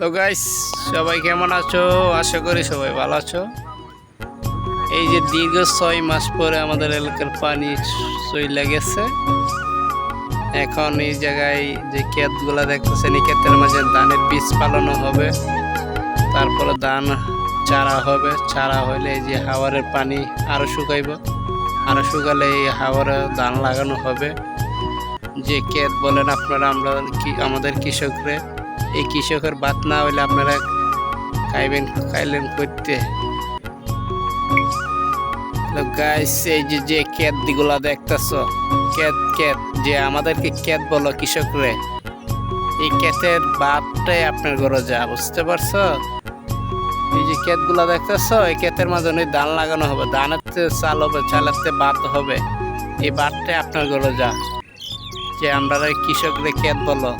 তো গাইস সবাই কেমন আছো? আশা করি সবাই ভালো আছো। এই যে দীর্ঘ ছয় মাস পরে আমাদের এলাকার পানি চইলা গেছে। এখন এই জায়গায় যে ক্ষেতগুলা দেখতেছেন, এই ক্ষেতের মাঝে ধানের বীজ পালানো হবে। তারপরে ধান চারা হবে। চারা হইলে এই যে হাওয়ারের পানি আরও শুকাইব। আরও শুকালে এই হাওয়ারে ধান লাগানো হবে। যে ক্ষেত বলেন আপনারা, আমরা কি, আমাদের কৃষকরে এই কৃষকের বাদ না হইলে আপনারা খাইবেন, খাইলেন করতে। গাইস এই যে যে ক্ষেত দিগুলা দেখতেছ, ক্ষেত ক্ষেত, যে আমাদেরকে ক্ষেত বলো কৃষকরে, এই ক্ষেতের বাদটাই আপনার ঘরে যা, বুঝতে পারছ? এই যে ক্ষেতগুলা দেখতেছ, এই ক্ষেতের মাঝে অনেক ধান লাগানো হবে, ধানের তে চাল হবে, চালের তে বাদ হবে, এই বাদটাই আপনার ঘরে যা। যে আমরা কৃষকরে ক্ষেত বলো।